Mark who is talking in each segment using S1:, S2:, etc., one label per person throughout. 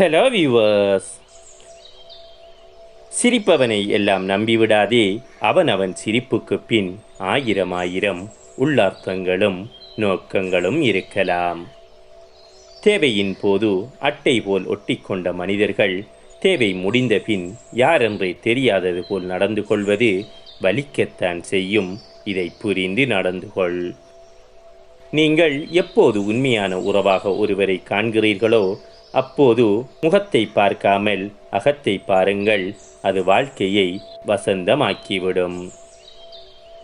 S1: Hello viewers சிரிப்பவனை எல்லாம் நம்பிவிடாதே. அவன் அவன் சிரிப்புக்கு பின் ஆயிரம் ஆயிரம் உள்ளார்த்தங்களும் நோக்கங்களும் இருக்கலாம். தேவையின் போது அட்டை போல் ஒட்டிக்கொண்ட மனிதர்கள் தேவை முடிந்த பின் யாரென்றே தெரியாதது போல் நடந்து கொள்வது வலிக்கத்தான் செய்யும். இதை புரிந்து நடந்து கொள். நீங்கள் எப்போது உண்மையான உறவாக ஒருவரை காண்கிறீர்களோ அப்போது முகத்தை பார்க்காமல் அகத்தை பாருங்கள். அது வாழ்க்கையை வசந்தமாக்கிவிடும்.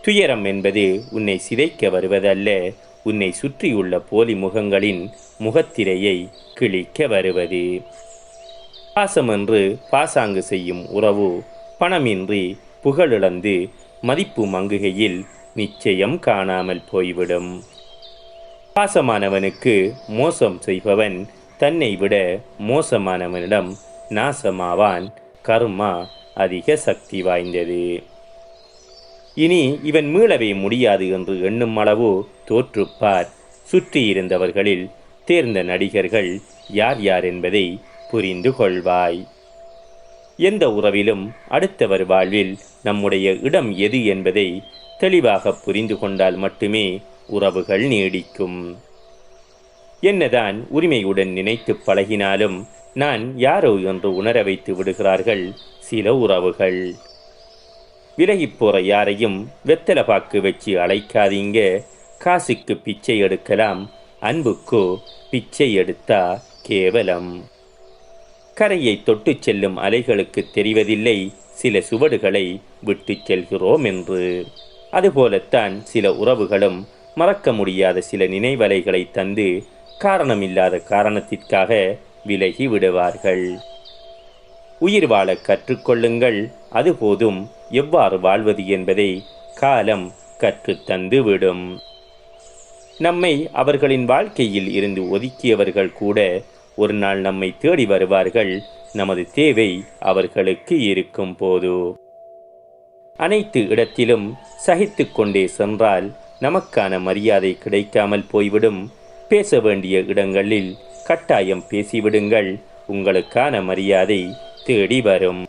S1: துயரம் என்பது உன்னை சிதைக்க வருவதல்ல. உன்னை சுற்றியுள்ள போலி முகங்களின் முகத்திரையை கிழிக்க வருவது. பாசமென்று பாசாங்கு செய்யும் உறவு பணமின்றி புகழிழந்து மதிப்பு மங்குகையில் நிச்சயம் காணாமல் போய்விடும். பாசமானவனுக்கு மோசம் செய்பவன் தன்னை விட மோசமானவனிடம் நாசமாவான் கர்மா அதிக சக்தி வாய்ந்தது. இனி இவன் மீளவே முடியாது என்று எண்ணும் அளவு தோற்றுப்பார். சுற்றியிருந்தவர்களில் தேர்ந்த நடிகர்கள் யார் யார் என்பதை புரிந்து கொள்வாய். எந்த உறவிலும் அடுத்தவர் வாழ்வில் நம்முடைய இடம் எது என்பதை தெளிவாக புரிந்து கொண்டால் மட்டுமே உறவுகள் நீடிக்கும். என்னதான் உரிமையுடன் நினைத்து பழகினாலும் நான் யாரோ என்று உணர வைத்து விடுகிறார்கள் சில உறவுகள். விலகிப்போற யாரையும் வெத்தலை பாக்கு வச்சு அழைக்காதீங்க. காசுக்கு பிச்சை எடுக்கலாம். அன்புக்கோ பிச்சை எடுத்தா கேவலம். கரையை தொட்டுச் செல்லும் அலைகளுக்கு தெரிவதில்லை. சில சுவடுகளை விட்டுச் செல்கிறோம் என்று. அதுபோலத்தான் சில உறவுகளும் மறக்க முடியாத சில நினைவலைகளை தந்து காரணமில்லாத காரணத்திற்காக விலகி விடுவார்கள். உயிர் வாழ கற்றுக்கொள்ளுங்கள் அது போதும். எவ்வாறு வாழ்வது என்பதை காலம் கற்றுத்தந்து விடும் நம்மை அவர்களின் வாழ்க்கையில் இருந்து ஒதுக்கியவர்கள் கூட ஒரு நாள் நம்மை தேடி வருவார்கள். நமது தேவை அவர்களுக்கு இருக்கும் போது. அனைத்து இடத்திலும் சகித்து கொண்டே சென்றால் நமக்கான மரியாதை கிடைக்காமல் போய்விடும். பேச வேண்டிய இடங்களில் கட்டாயம் பேசிவிடுங்கள். உங்களுக்கான மரியாதை தேடி வரும்.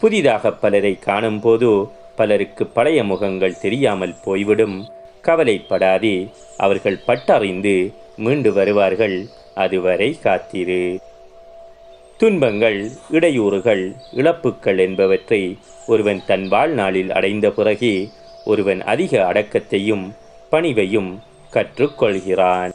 S1: புதிதாக பலரை காணும்போது பலருக்கு பழைய முகங்கள் தெரியாமல் போய்விடும். கவலைப்படாதே அவர்கள் பட்டறிந்து மீண்டு வருவார்கள். அதுவரை காத்திரு. துன்பங்கள் இடையூறுகள் இழப்புக்கள் என்பவற்றை ஒருவன் தன் வாழ்நாளில் அடைந்த பிறகே ஒருவன் அதிக அடக்கத்தையும் பணிவையும் கற்றுக்கொள்கிறான்.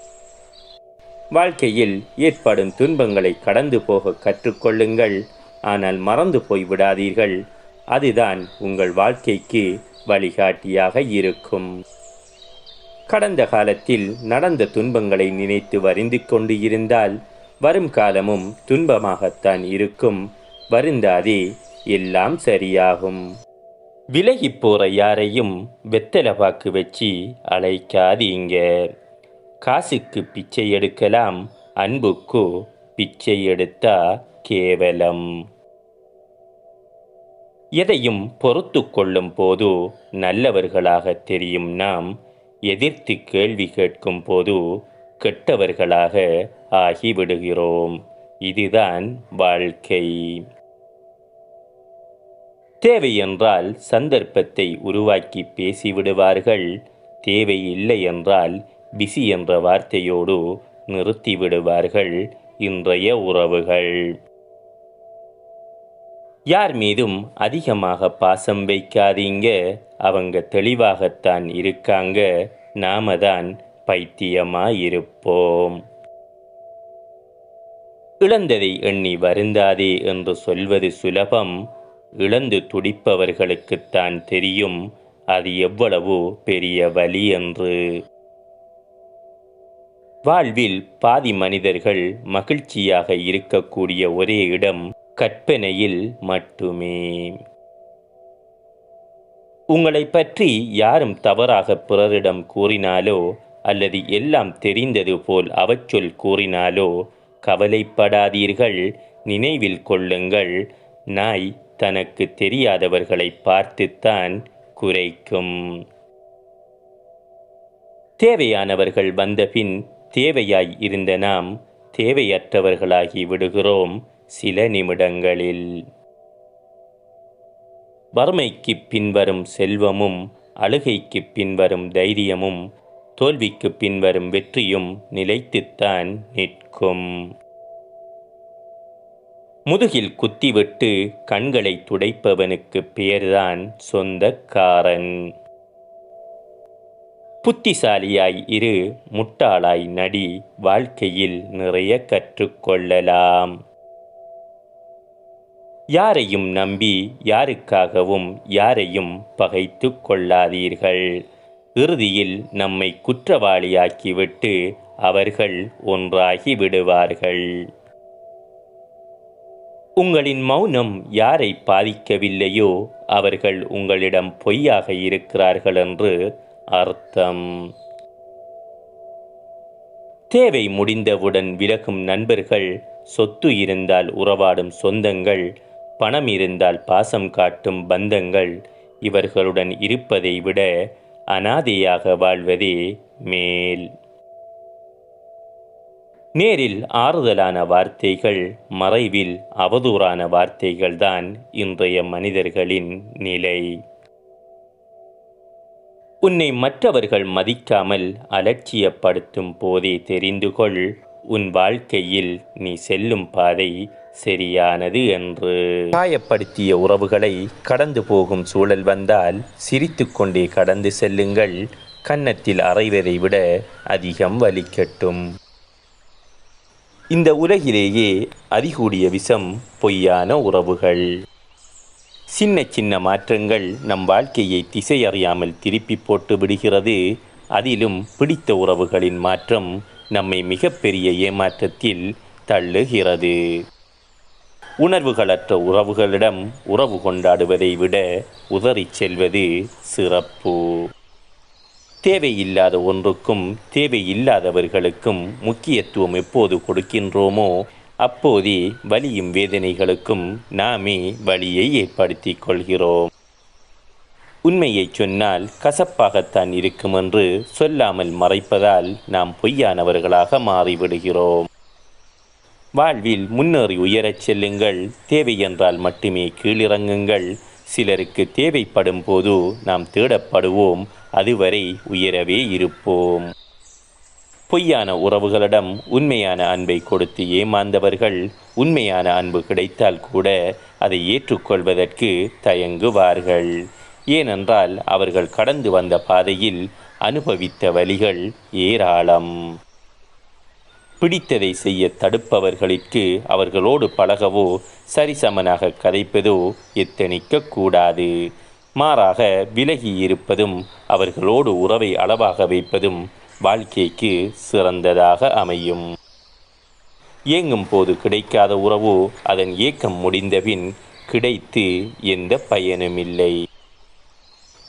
S1: வாழ்க்கையில் ஏற்படும் துன்பங்களை கடந்து போக கற்றுக்கொள்ளுங்கள். ஆனால் மறந்து போய் விடாதீர்கள். அதுதான் உங்கள் வாழ்க்கைக்கு வழிகாட்டியாக இருக்கும். கடந்த காலத்தில் நடந்த துன்பங்களை நினைத்து வரிந்து கொண்டு இருந்தால் வரும் காலமும் துன்பமாகத்தான் இருக்கும். வருந்தாதே எல்லாம் சரியாகும். விலகி போகிற யாரையும் வெத்தலை பாக்கு வச்சு அழைக்காதீங்க. காசுக்கு பிச்சை எடுக்கலாம் அன்புக்கு பிச்சை எடுத்தா கேவலம். எதையும் பொறுத்து கொள்ளும் போது நல்லவர்களாக தெரியும் நாம் எதிர்த்து கேள்வி கேட்கும் போது கெட்டவர்களாக ஆகிவிடுகிறோம். இதுதான் வாழ்க்கை. தேவையென்றால் சந்தர்ப்பத்தை உருவாக்கி பேசிவிடுவார்கள். தேவை இல்லை என்றால் பிசி என்ற வார்த்தையோடு நிறுத்திவிடுவார்கள் இன்றைய உறவுகள். யார் மீதும் அதிகமாக பாசம் வைக்காதீங்க. அவங்க தெளிவாகத்தான் இருக்காங்க. நாம தான் பைத்தியமாயிருப்போம். இழந்ததை எண்ணி வருந்தாதே என்று சொல்வது சுலபம். இழந்து துடிப்பவர்களுக்குத்தான் தெரியும் அது எவ்வளவு பெரிய வலி என்று. வாழ்வில் பாதி மனிதர்கள் மகிழ்ச்சியாக இருக்கக்கூடிய ஒரே இடம் கற்பனையில் மட்டுமே. உங்களை பற்றி யாரும் தவறாக பிறரிடம் கூறினாலோ அல்லது எல்லாம் தெரிந்தது போல் அவச்சொல் கூறினாலோ கவலைப்படாதீர்கள் நினைவில் கொள்ளுங்கள். நாய் தனக்கு தெரியாதவர்களை பார்த்துத்தான் குறைக்கும். தேவையானவர்கள் வந்தபின் தேவையாய் இருந்த நாம் தேவையற்றவர்களாகி விடுகிறோம் சில நிமிடங்களில். வறுமைக்கு பின்வரும் செல்வமும் அழுகைக்கு பின்வரும் தைரியமும் தோல்விக்கு பின்வரும் வெற்றியும் நிலைத்துத்தான் நிற்கும். முதுகில் குத்திவிட்டு கண்களை துடைப்பவனுக்கு பெயர்தான் சொந்தக்காரன். புத்திசாலியாய் இரு முட்டாளாய் நடி வாழ்க்கையில் நிறைய கற்றுக்கொள்ளலாம். யாரையும் நம்பி யாருக்காகவும் யாரையும் பகைத்து கொள்ளாதீர்கள். இறுதியில் நம்மை குற்றவாளியாக்கிவிட்டு அவர்கள் ஒன்றாகி விடுவார்கள். உங்களின் மௌனம் யாரை பாதிக்கவில்லையோ அவர்கள் உங்களிடம் பொய்யாக இருக்கிறார்கள் என்று அர்த்தம். தேவை முடிந்தவுடன் விலகும் நண்பர்கள் சொத்து இருந்தால் உறவாடும் சொந்தங்கள் பணம் இருந்தால் பாசம் காட்டும் பந்தங்கள் இவர்களுடன் இருப்பதை விட அனாதையாக வாழ்வதே மேல். நேரில் ஆறுதலான வார்த்தைகள் மறைவில் அவதூறான வார்த்தைகள்தான் இன்றைய மனிதர்களின் நிலை. உன்னை மற்றவர்கள் மதிக்காமல் அலட்சியப்படுத்தும் போதே தெரிந்து கொள் உன் வாழ்க்கையில் நீ செல்லும் பாதை சரியானது என்று. காயப்படுத்திய உறவுகளை கடந்து போகும் சூழல் வந்தால் சிரித்துக்கொண்டே கடந்து செல்லுங்கள் கன்னத்தில் அறைவதை விட அதிகம் வலிக்கட்டும். இந்த உலகிலேயே அதிகூடிய விஷம் பொய்யான உறவுகள். சின்ன சின்ன மாற்றங்கள் நம் வாழ்க்கையை திசை அறியாமல் திருப்பி போட்டு விடுகிறது. அதிலும் பிடித்த உறவுகளின் மாற்றம் நம்மை மிகப்பெரிய ஏமாற்றத்தில் தள்ளுகிறது. உணர்வுகளற்ற உறவுகளிடம் உறவு கொண்டாடுவதை விட உதறிச் செல்வது சிறப்பு. தேவையில்லாத ஒன்றுக்கும் தேவையில்லாதவர்களுக்கும் முக்கியத்துவம் எப்போது கொடுக்கின்றோமோ அப்போதே வலியும் வேதனைகளுக்கும் நாமே வழியை ஏற்படுத்தி கொள்கிறோம். உண்மையை சொன்னால் கசப்பாகத்தான் இருக்கும் என்று சொல்லாமல் மறைப்பதால் நாம் பொய்யானவர்களாக மாறிவிடுகிறோம். வாழ்வில் முன்னேறி உயரச் செல்லுங்கள் தேவை என்றால் மட்டுமே கீழிறங்குங்கள். சிலருக்கு தேவைப்படும் போது நாம் தேடப்படுவோம் அதுவரை உயரவே இருப்போம். பொய்யான உறவுகளிடம் உண்மையான அன்பை கொடுத்து ஏமாந்தவர்கள் உண்மையான அன்பு கிடைத்தால் கூட அதை ஏற்றுக்கொள்வதற்கு தயங்குவார்கள். ஏனென்றால் அவர்கள் கடந்து வந்த பாதையில் அனுபவித்த வழிகள் ஏராளம். பிடித்ததை செய்ய தடுப்பவர்களுக்கு அவர்களோடு பழகவோ சரிசமனாக கதைப்பதோ எத்தனிக்க கூடாது. மாறாக விலகி இருப்பதும் அவர்களோடு உறவை அளவாக வைப்பதும் வாழ்க்கைக்கு சிறந்ததாக அமையும். ஏங்கும் போது கிடைக்காத உறவு அதன் ஏக்கம் முடிந்தபின் கிடைத்து எந்த பயனுமில்லை.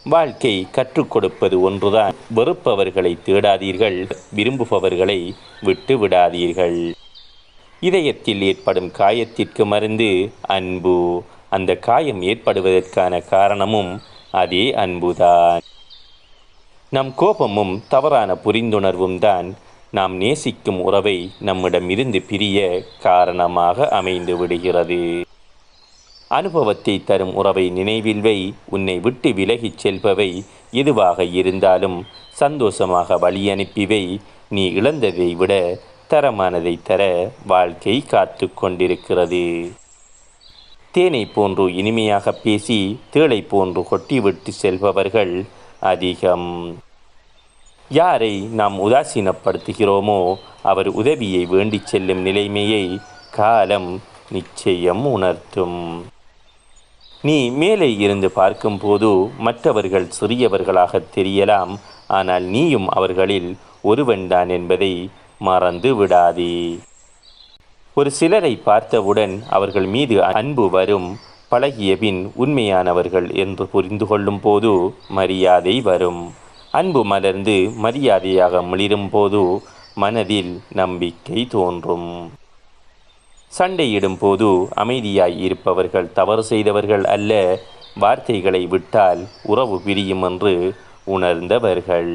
S1: வாழ்க்கை கற்றுக் கொடுப்பது ஒன்றுதான். வெறுப்பவர்களை தேடாதீர்கள் விரும்புபவர்களை விட்டு விடாதீர்கள். இதயத்தில் ஏற்படும் காயத்திற்கு மருந்து அன்பு அந்த காயம் ஏற்படுவதற்கான காரணமும் அதே அன்புதான். நம் கோபமும் தவறான புரிந்துணர்வும் தான் நாம் நேசிக்கும் உறவை நம்மிடமிருந்து பிரிய காரணமாக அமைந்து விடுகிறது. அனுபவத்தை தரும் உறவை நினைவில் வை உன்னை விட்டு விலகிச் செல்பவை எதுவாக இருந்தாலும் சந்தோஷமாக வழி அனுப்பிவை நீ இழந்ததை விட தரமானதை தர வாழ்க்கை காத்து கொண்டிருக்கிறது. தேனை போன்று இனிமையாக பேசி தேளை போன்று கொட்டிவிட்டு செல்பவர்கள் அதிகம். யாரை நாம் உதாசீனப்படுத்துகிறோமோ அவர் உதவியை வேண்டிச் செல்லும் நிலைமையை காலம் நிச்சயம் உணர்த்தும். நீ மேலே இருந்து பார்க்கும்போது மற்றவர்கள் சிறியவர்களாக தெரியலாம் ஆனால் நீயும் அவர்களில் ஒருவன்தான் என்பதை மறந்து விடாதே ஒரு சிலரை பார்த்தவுடன் அவர்கள் மீது அன்பு வரும் பழகிய பின் உண்மையானவர்கள் என்று புரிந்து கொள்ளும் போது மரியாதை வரும். அன்பு மலர்ந்து மரியாதையாக மிளிரும் போது மனதில் நம்பிக்கை தோன்றும். சண்டையிடும் போது அமைதியாய் இருப்பவர்கள் தவறு செய்தவர்கள் அல்ல வார்த்தைகளை விட்டால் உறவு பிரியும் என்று உணர்ந்தவர்கள்.